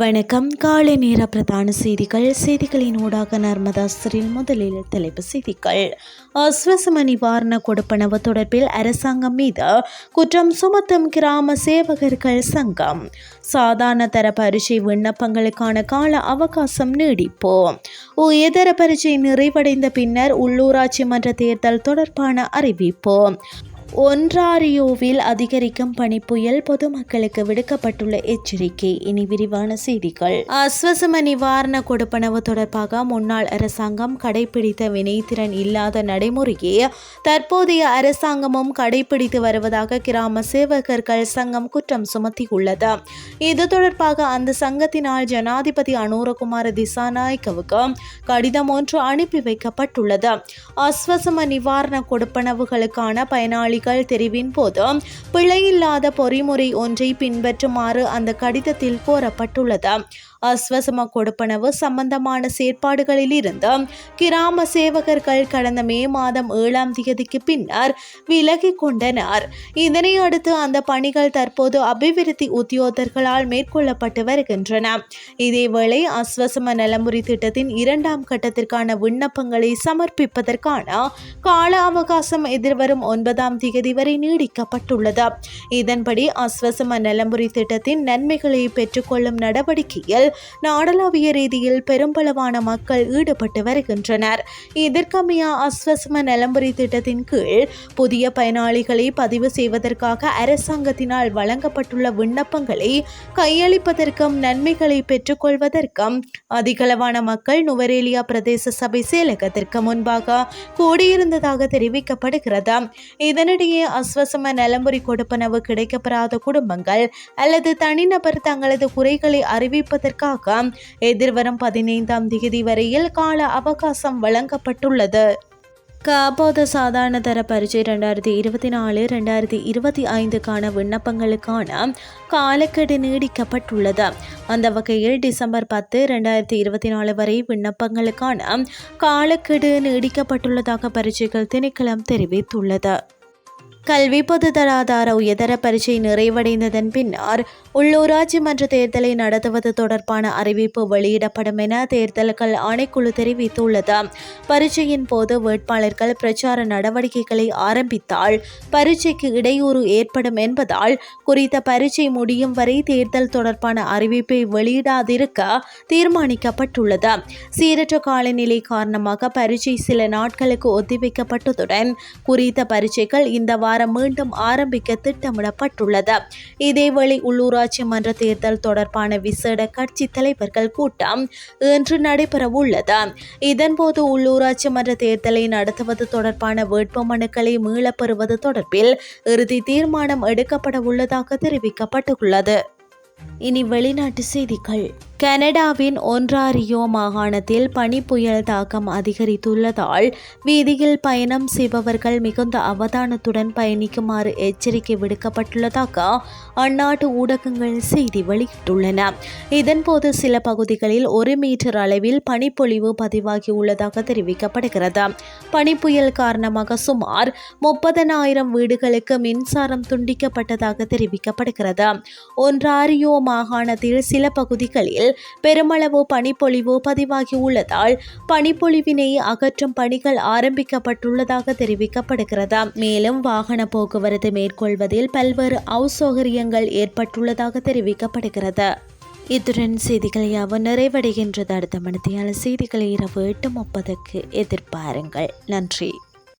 வணக்கம். காலை நேர பிரதான செய்திகள். செய்திகளின் ஊடாக நர்மதாஸ்தரில் முதலில் தலைப்பு செய்திகள். அஸ்வசம நிவாரண கொடுப்பனவு தொடர்பில் அரசாங்கம் மீது குற்றம் சுமத்தும் கிராம சேவகர்கள் சங்கம். சாதாரண தர பரீட்சை விண்ணப்பங்களுக்கான கால அவகாசம் நீடிப்பு. உயர்தர பரீட்சை நிறைவடைந்த பின்னர் உள்ளூராட்சி மன்ற தேர்தல் தொடர்பான அறிவிப்பு. ஒன்றாரியோவில் அதிகரிக்கும் பனிப்புயல் பொதுமக்களுக்கு விடுக்கப்பட்டுள்ள எச்சரிக்கை. இனி விரிவான செய்திகள். அஸ்வசம நிவாரண கொடுப்பனவு தொடர்பாக முன்னாள் அரசாங்கம் கடைபிடித்த வினைத்திறன் இல்லாத நடைமுறையை தற்போதைய அரசாங்கமும் கடைபிடித்து வருவதாக கிராம சேவகர்கள் சங்கம் குற்றம் சுமத்தியுள்ளது. இது தொடர்பாக அந்த சங்கத்தினால் ஜனாதிபதி அனுரகுமார திசாநாயக்கவுக்கு கடிதம் ஒன்று அனுப்பி வைக்கப்பட்டுள்ளது. அஸ்வசம நிவாரண கொடுப்பனவுகளுக்கான பயனாளி அதிகாரிகள் தெரிவின் போது பிழையில்லாத பொறிமுறை ஒன்றை பின்பற்றுமாறு அந்த கடிதத்தில் கோரப்பட்டுள்ளது. அஸ்வசம கொடுப்பனவு சம்பந்தமான செயற்பாடுகளில் இருந்து கிராம சேவகர்கள் கடந்த மே மாதம் ஏழாம் தேதிக்கு பின்னர் விலகி கொண்டனர். இதனை அடுத்து அந்த பணிகள் தற்போது அபிவிருத்தி உத்தியோகர்களால் மேற்கொள்ளப்பட்டு வருகின்றன. இதேவேளை அஸ்வசம நலமுறை திட்டத்தின் இரண்டாம் கட்டத்திற்கான விண்ணப்பங்களை சமர்ப்பிப்பதற்கான கால அவகாசம் எதிர்வரும் ஒன்பதாம் தேதி வரை நீடிக்கப்பட்டுள்ளது. இதன்படி அஸ்வசம நலமுறை திட்டத்தின் நன்மைகளை பெற்றுக்கொள்ளும் நடவடிக்கையில் நாடளாவிய ரீதியில் பெரும்பளவான மக்கள் ஈடுபட்டு வருகின்றனர். இதற்கமையா அஸ்வசம நலம்புரி திட்டத்தின் கீழ் புதிய பயனாளிகளை பதிவு செய்வதற்காக அரசாங்கத்தினால் வழங்கப்பட்டுள்ள விண்ணப்பங்களை கையளிப்பதற்கும் நன்மைகளை பெற்றுக்கொள்வதற்கும் அதிகளவான மக்கள் நுவரேலியா பிரதேச சபை செயலகத்திற்கு முன்பாக கூடியிருந்ததாக தெரிவிக்கப்படுகிறது. இதனிடையே அஸ்வசம நலம்புரி கொடுப்பனவு கிடைக்கப்பெறாத குடும்பங்கள் அல்லது தனிநபர் தங்களது குறைகளை அறிவிப்பதற்கு இதற்காக எதிர்வரும் பதினைந்தாம் தேதி வரையில் கால அவகாசம் வழங்கப்பட்டுள்ளது. காபோத சாதாரண தர பரீட்சை ரெண்டாயிரத்தி இருபத்தி நாலு ரெண்டாயிரத்தி இருபத்தி ஐந்துக்கான விண்ணப்பங்களுக்கான காலக்கெடு நீடிக்கப்பட்டுள்ளது. அந்த வகையில் டிசம்பர் பத்து ரெண்டாயிரத்தி இருபத்தி நாலு வரை விண்ணப்பங்களுக்கான காலக்கெடு நீடிக்கப்பட்டுள்ளதாக பரீட்சைகள் திணைக்களம் தெரிவித்துள்ளது. கல்வி பொதுதராதார உயர்தர பரீட்சை நிறைவடைந்ததன் பின்னர் உள்ளூராட்சி மன்ற தேர்தலை நடத்துவது தொடர்பான அறிவிப்பு வெளியிடப்படும் என தேர்தல்கள் ஆணைக்குழு தெரிவித்துள்ளது. பரீட்சையின் போது வேட்பாளர்கள் பிரச்சார நடவடிக்கைகளை ஆரம்பித்தால் பரீட்சைக்கு இடையூறு ஏற்படும் என்பதால் குறித்த பரீட்சை முடியும் வரை தேர்தல் தொடர்பான அறிவிப்பை வெளியிடாதிருக்க தீர்மானிக்கப்பட்டுள்ளது. சீரற்ற காலநிலை காரணமாக பரீட்சை சில நாட்களுக்கு ஒத்திவைக்கப்பட்டதுடன் குறித்த பரீட்சைகள் இந்த வார வாரம் மீண்டும் ஆரம்பிக்க திட்டமிடப்பட்டுள்ளது. இதேவேளை உள்ளூராட்சி மன்ற தேர்தல் தொடர்பான விசேட கட்சி தலைவர்கள் கூட்டம் இன்று நடைபெறவுள்ளது. இதன்போது உள்ளூராட்சி மன்ற தேர்தலை நடத்துவது தொடர்பான வேட்புமனுக்களை மீளப்பெறுவது தொடர்பில் இறுதி தீர்மானம் எடுக்கப்பட உள்ளதாக தெரிவிக்கப்பட்டுள்ளது. இனி வெளிநாட்டு செய்திகள். கனடாவின் ஒன்றாரியோ மாகாணத்தில் பனிப்புயல் தாக்கம் அதிகரித்துள்ளதால் வீதியில் பயணம் செய்பவர்கள் மிகுந்த அவதானத்துடன் பயணிக்குமாறு எச்சரிக்கை விடுக்கப்பட்டுள்ளதாக அந்நாட்டு ஊடகங்கள் செய்தி வெளியிட்டுள்ளன. இதன்போது சில பகுதிகளில் ஒரு மீட்டர் அளவில் பனிப்பொழிவு பதிவாகியுள்ளதாக தெரிவிக்கப்படுகிறது. பனிப்புயல் காரணமாக சுமார் முப்பதனாயிரம் வீடுகளுக்கு மின்சாரம் துண்டிக்கப்பட்டதாக தெரிவிக்கப்படுகிறது. ஒன்றாரியோ மாகாணத்தில் சில பகுதிகளில் பெருமளவு பனிப்பொழிவு பதிவாகியுள்ளதால் பனிப்பொழிவினை அகற்றும் பணிகள் ஆரம்பிக்கப்பட்டுள்ளதாக தெரிவிக்கப்படுகிறது. மேலும் வாகன போக்குவரத்து மேற்கொள்வதில் பல்வேறு அவுசௌகரியங்கள் ஏற்பட்டுள்ளதாக தெரிவிக்கப்படுகிறது. இத்துடன் செய்திகள் யாவும் நிறைவடைகின்றது. அடுத்த மணித்தியால செய்திகளை இரவு எட்டு முப்பதுக்கு எதிர்பாருங்கள். நன்றி.